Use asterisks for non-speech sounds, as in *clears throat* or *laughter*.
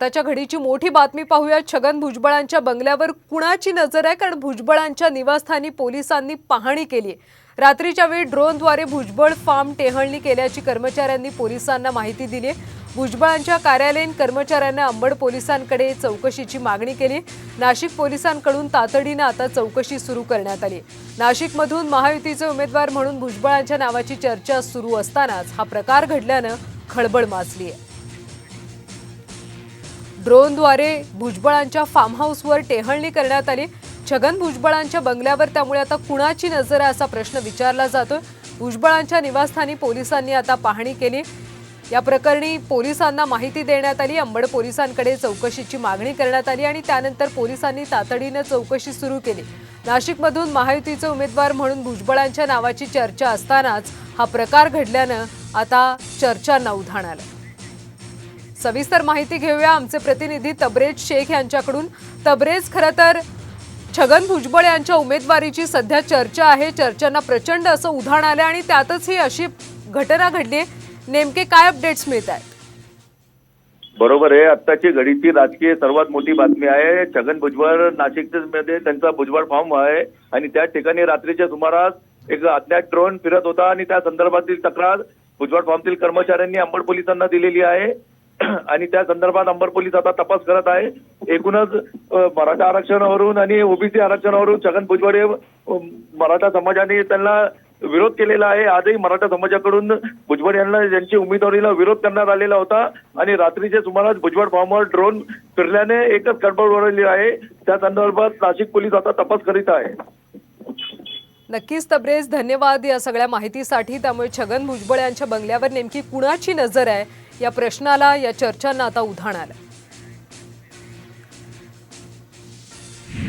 त्याच्या घडीची मोठी बातमी पाहूया. छगन भुजबळांच्या बंगल्यावर कुणाची नजर आहे? कारण भुजबळांच्या निवासस्थानी पोलिसांनी पाहणी केली रात्रीच्या वेळी ड्रोनद्वारे भुजबळ फार्म टेहळणी केल्याची कर्मचाऱ्यांनी पोलिसांना माहिती दिली भुजबळांच्या कार्यालयीन कर्मचाऱ्यांना अंबड पोलिसांकडे चौकशीची मागणी केली नाशिक पोलिसांकडून तातडीनं आता चौकशी सुरू करण्यात आली नाशिकमधून महायुतीचे उमेदवार म्हणून भुजबळांच्या नावाची चर्चा सुरू असतानाच हा प्रकार घडल्यानं खळबळ माजली आहे. ड्रोनद्वारे भुजबळांच्या फार्म हाऊसवर टेहळणी करण्यात आली. छगन भुजबळांच्या बंगल्यावर त्यामुळे आता कुणाची नजर आहे असा प्रश्न विचारला जातोय. भुजबळांच्या निवासस्थानी पोलिसांनी आता पाहणी केली. या प्रकरणी पोलिसांना माहिती देण्यात आली. अंबड पोलिसांकडे चौकशीची मागणी करण्यात आली आणि त्यानंतर पोलिसांनी तातडीनं चौकशी सुरू केली. नाशिकमधून महायुतीचे उमेदवार म्हणून भुजबळांच्या नावाची चर्चा असतानाच हा प्रकार घडल्यानं आता चर्चांना उधाण आलं. सविस्तर माहिती घेऊया. आमचे प्रतिनिधी तबरेज शेख यांच्याकडून. तबरेज खरं तर छगन भुजबळ यांच्या उमेदवारीची सध्या चर्चा आहे. चर्चांना प्रचंड असं उधाण आलं आणि त्यातच ही अशी घटना घडली नेमके काय अपडेट्स मिळत आहेत बरोबर आहे. आत्ताची घडीची राजकीय सर्वात मोठी बातमी आहे. छगन भुजबळ नाशिकच्या मध्ये त्यांचा भुजबळ फॉर्म आहे आणि त्या ठिकाणी रात्रीच्या सुमारास एक अज्ञात ड्रोन फिरत होता आणि त्या संदर्भातील तक्रार भुजबळ फॉर्मतील कर्मचाऱ्यांनी अंबड पोलिसांना दिलेली आहे. *clears throat* आणि त्या संदर्भात अंबर पोलीस आता तपास करत आहे. एकूणच मराठा आरक्षणावरून आणि ओबीसी आरक्षणावरून छगन भुजबळ हे मराठा समाजाने त्यांना विरोध केलेला आहे. आजही मराठा समाजाकडून भुजबळ यांना यांची उमेदवारीला विरोध करण्यात आलेला होता. आणि रात्रीच्या सुमारास भुजबळ फॉर्मवर ड्रोन फिरल्याने एकच गडबड उडवली आहे. त्या संदर्भात नाशिक पोलीस आता तपास करीत आहे. नक्कीच तब्रेज धन्यवाद या सगळ्या माहितीसाठी. त्यामुळे छगन भुजबळ यांच्या बंगल्यावर नेमकी कुणाची नजर आहे? या प्रश्नाला या चर्चांना आता उधाण आलं.